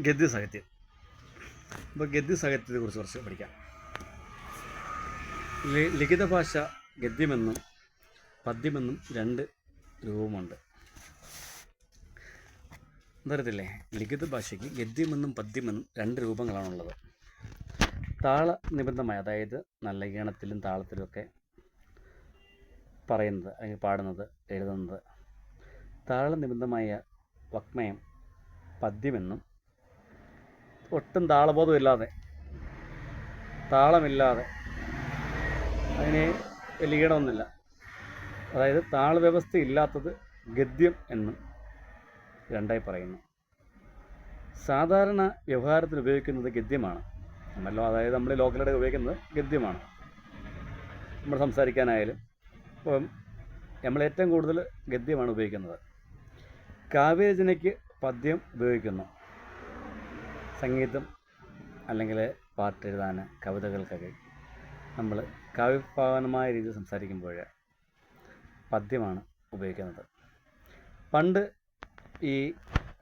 ഗദ്യ സാഹിത്യം. അപ്പോൾ ഗദ്യ സാഹിത്യത്തെക്കുറിച്ച് കുറച്ച് പഠിക്കാം. ലിഖിത ഭാഷ ഗദ്യമെന്നും പദ്യമെന്നും രണ്ട് രൂപമുണ്ട്. എന്തറിയത്തില്ലേ? ലിഖിത ഭാഷയ്ക്ക് ഗദ്യമെന്നും പദ്യമെന്നും രണ്ട് രൂപങ്ങളാണുള്ളത്. താള നിബന്ധമായ അതായത് നല്ല ഈണത്തിലും താളത്തിലുമൊക്കെ പറയുന്നത് അല്ലെങ്കിൽ പാടുന്നത് എഴുതുന്നത്. താള നിബന്ധമായ വക്മയം പദ്യമെന്നും ഒട്ടും താളബോധമില്ലാതെ. താളമില്ലാതെ. അതിന് വലിയ ഈണമൊന്നുമില്ല അതായത് താളവ്യവസ്ഥ ഇല്ലാത്തത് ഗദ്യം എന്നും രണ്ടായി പറയുന്നു. സാധാരണ വ്യവഹാരത്തിൽ ഉപയോഗിക്കുന്നത് ഗദ്യമാണ്. നമ്മളോ അതായത് നമ്മൾ ലോക്കലായിട്ട് ഉപയോഗിക്കുന്നത് ഗദ്യമാണ്. നമ്മൾ സംസാരിക്കാനായാലും ഇപ്പം നമ്മൾ ഏറ്റവും കൂടുതൽ ഗദ്യമാണ് ഉപയോഗിക്കുന്നത്. കാവ്യരചനയ്ക്ക് പദ്യം ഉപയോഗിക്കുന്നു. സംഗീതം അല്ലെങ്കിൽ പാട്ട് എഴുതാൻ കവിതകൾക്കൊക്കെ നമ്മൾ കാവ്യഭാവനമായ രീതിയിൽ സംസാരിക്കുമ്പോൾ പദ്യമാണ് ഉപയോഗിക്കുന്നത്. പണ്ട് ഈ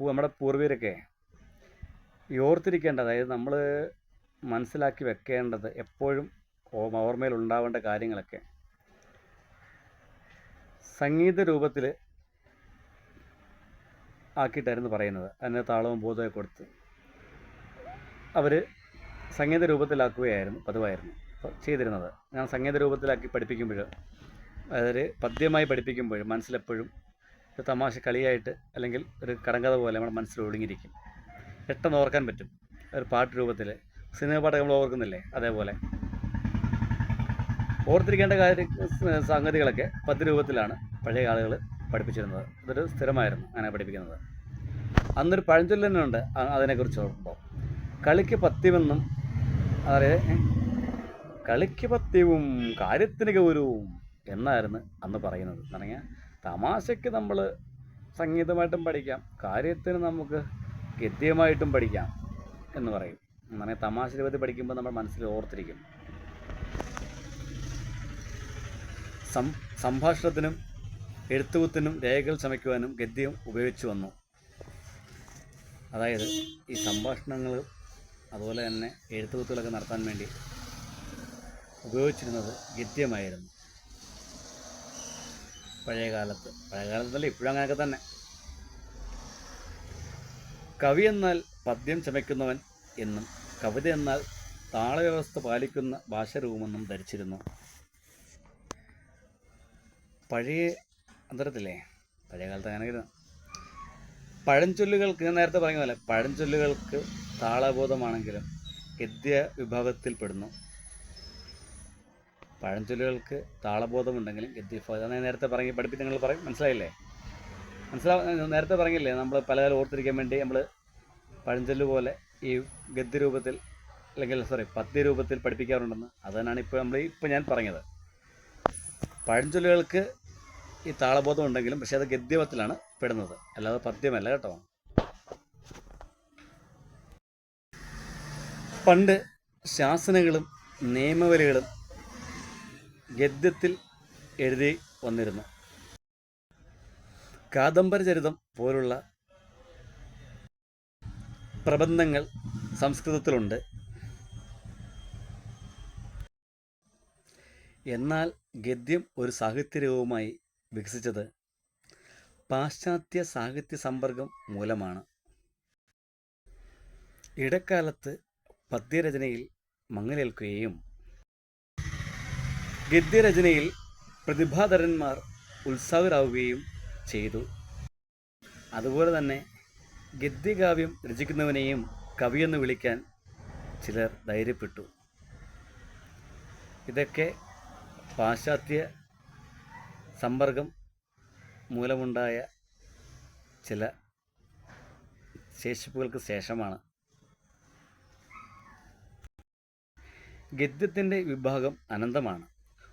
നമ്മുടെ പൂർവികരൊക്കെ ഓർത്തിരിക്കേണ്ട അതായത് നമ്മൾ മനസ്സിലാക്കി വെക്കേണ്ടത് എപ്പോഴും ഓർമ്മയിൽ ഉണ്ടാവേണ്ട കാര്യങ്ങളൊക്കെ സംഗീത രൂപത്തിൽ ആക്കിയിട്ടായിരുന്നു പറയുന്നത്. അതിന് താളവും ബോധവും കൊടുത്ത് അവർ സംഗീത രൂപത്തിലാക്കുകയായിരുന്നു പതിവായിരുന്നു. ചെയ്തിരുന്നത്. ഞാൻ സംഗീത രൂപത്തിലാക്കി പഠിപ്പിക്കുമ്പോൾ അതായത് പദ്യമായി പഠിപ്പിക്കുമ്പോൾ മനസ്സിലെപ്പോഴും ഒരു തമാശ കളിയായിട്ട് അല്ലെങ്കിൽ ഒരു കടങ്കഥ പോലെ നമ്മുടെ മനസ്സിൽ ഒഴുങ്ങിയിരിക്കും പെട്ടെന്ന് ഓർക്കാൻ പറ്റും. ഒരു പാട്ട് രൂപത്തിൽ സിനിമ പാട്ടൊക്കെ നമ്മൾ ഓർക്കുന്നില്ലേ? അതേപോലെ. ഓർത്തിരിക്കേണ്ട കാര്യ സംഗതികളൊക്കെ പദ്യ രൂപത്തിലാണ് പഴയ ആളുകൾ പഠിപ്പിച്ചിരുന്നത്. അതൊരു സ്ഥിരമായിരുന്നു അങ്ങനെ പഠിപ്പിക്കുന്നത്. അന്നൊരു പഴഞ്ചൊല്ല് തന്നെ അതിനെക്കുറിച്ച് ഓർക്കുമ്പോൾ. കളിക്ക് പത്യമെന്നും ഏ, കളിക്ക് പത്യവും കാര്യത്തിന് ഗൗരവവും എന്നായിരുന്നു അന്ന് പറയുന്നത്. എന്ന് പറഞ്ഞാൽ തമാശയ്ക്ക് നമ്മൾ സംഗീതമായിട്ടും പഠിക്കാം കാര്യത്തിന് നമുക്ക് ഗദ്യമായിട്ടും പഠിക്കാം എന്ന് പറയും. അങ്ങനെ പറഞ്ഞാൽ തമാശ രൂപത്തിൽ പഠിക്കുമ്പോൾ നമ്മൾ മനസ്സിൽ ഓർത്തിരിക്കും. സം സംഭാഷണത്തിനും എഴുത്തുകുത്തിനും രേഖകൾ ചമയ്ക്കുവാനും ഗദ്യം ഉപയോഗിച്ചു വന്നു. അതായത് ഈ സംഭാഷണങ്ങൾ അതുപോലെ തന്നെ എഴുത്തുകുത്തുകളൊക്കെ നടത്താൻ വേണ്ടി ഉപയോഗിച്ചിരുന്നത് ഗദ്യമായിരുന്നു. പഴയ കാലത്ത്. പഴയ ഇപ്പോഴും അങ്ങനെയൊക്കെ തന്നെ. കവി എന്നാൽ പദ്യം ചമയ്ക്കുന്നവൻ എന്നും കവിത എന്നാൽ താളവ്യവസ്ഥ പാലിക്കുന്ന ഭാഷരൂപമെന്നും ധരിച്ചിരുന്നു. പഴയ അന്തരത്തില്ലേ? പഴയ കാലത്ത് അങ്ങനെ പഴഞ്ചൊല്ലുകൾക്ക് ഞാൻ നേരത്തെ പറഞ്ഞ പോലെ പഴഞ്ചൊല്ലുകൾക്ക് താളബോധമാണെങ്കിലും ഗദ്യ വിഭാഗത്തിൽപ്പെടുന്നു പഴഞ്ചൊല്ലുകൾക്ക് താളബോധമുണ്ടെങ്കിലും ഗദ്യ വിഭാഗം ഞാൻ നേരത്തെ പറഞ്ഞ് പഠിപ്പിച്ച് നിങ്ങൾ പറയും? മനസ്സിലായില്ലേ? മനസ്സിലാ നേരത്തെ പറഞ്ഞില്ലേ? നമ്മൾ പലകാലം ഓർത്തിരിക്കാൻ വേണ്ടി നമ്മൾ പഴഞ്ചൊല്ല് പോലെ ഈ ഗദ്യ രൂപത്തിൽ അല്ലെങ്കിൽ സോറി പദ്യ രൂപത്തിൽ പഠിപ്പിക്കാറുണ്ടെന്ന് അതാണ് ഇപ്പോൾ നമ്മൾ ഇപ്പോൾ ഞാൻ പറഞ്ഞത്. പഴഞ്ചൊല്ലുകൾക്ക് ഈ താളബോധം ഉണ്ടെങ്കിലും പക്ഷേ അത് ഗദ്യവത്തിലാണ്. പെടുന്നത്. അല്ലാതെ പദ്യമല്ല കേട്ടോ. പണ്ട് ശാസനകളും നിയമവലികളും ഗദ്യത്തിൽ എഴുതി വന്നിരുന്നു. കാദംബര ചരിതം പോലുള്ള പ്രബന്ധങ്ങൾ സംസ്കൃതത്തിലുണ്ട്. എന്നാൽ ഗദ്യം ഒരു സാഹിത്യരൂപമായി വികസിച്ചത് പാശ്ചാത്യ സാഹിത്യ സമ്പർക്കം മൂലമാണ്. ഇടക്കാലത്ത് പദ്യരചനയിൽ മങ്ങലേൽക്കുകയും ഗദ്യരചനയിൽ പ്രതിഭാധരന്മാർ ഉത്സാഹരാവുകയും ചെയ്തു. അതുപോലെ തന്നെ ഗദ്യകാവ്യം രചിക്കുന്നവനെയും കവിയെന്ന് വിളിക്കാൻ ചിലർ ധൈര്യപ്പെട്ടു. ഇതൊക്കെ പാശ്ചാത്യ സമ്പർക്കം മൂലമുണ്ടായ ചില ശേഷിപ്പുകൾക്ക് ശേഷമാണ്. ഗദ്യത്തിന്റെ വിഭാഗം അനന്തമാണ്.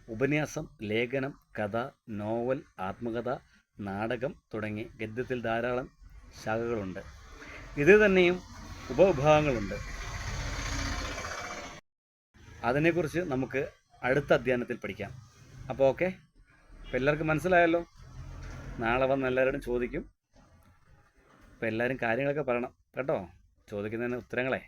ഉപന്യാസം ലേഖനം കഥ നോവൽ ആത്മകഥ നാടകം തുടങ്ങി ഗദ്യത്തിൽ ധാരാളം ശാഖകളുണ്ട്. ഇത് തന്നെയും ഉപവിഭാഗങ്ങളുണ്ട്. അതിനെക്കുറിച്ച് നമുക്ക് അടുത്ത അധ്യയനത്തിൽ പഠിക്കാം. അപ്പോൾ ഓക്കെ? എല്ലാവർക്കും മനസ്സിലായല്ലോ? നാളെ വന്ന് എല്ലാവരോടും ചോദിക്കും. അപ്പോൾ എല്ലാവരും കാര്യങ്ങളൊക്കെ പറയണം. കേട്ടോ? ചോദിക്കുന്നതിന് ഉത്തരങ്ങളെ.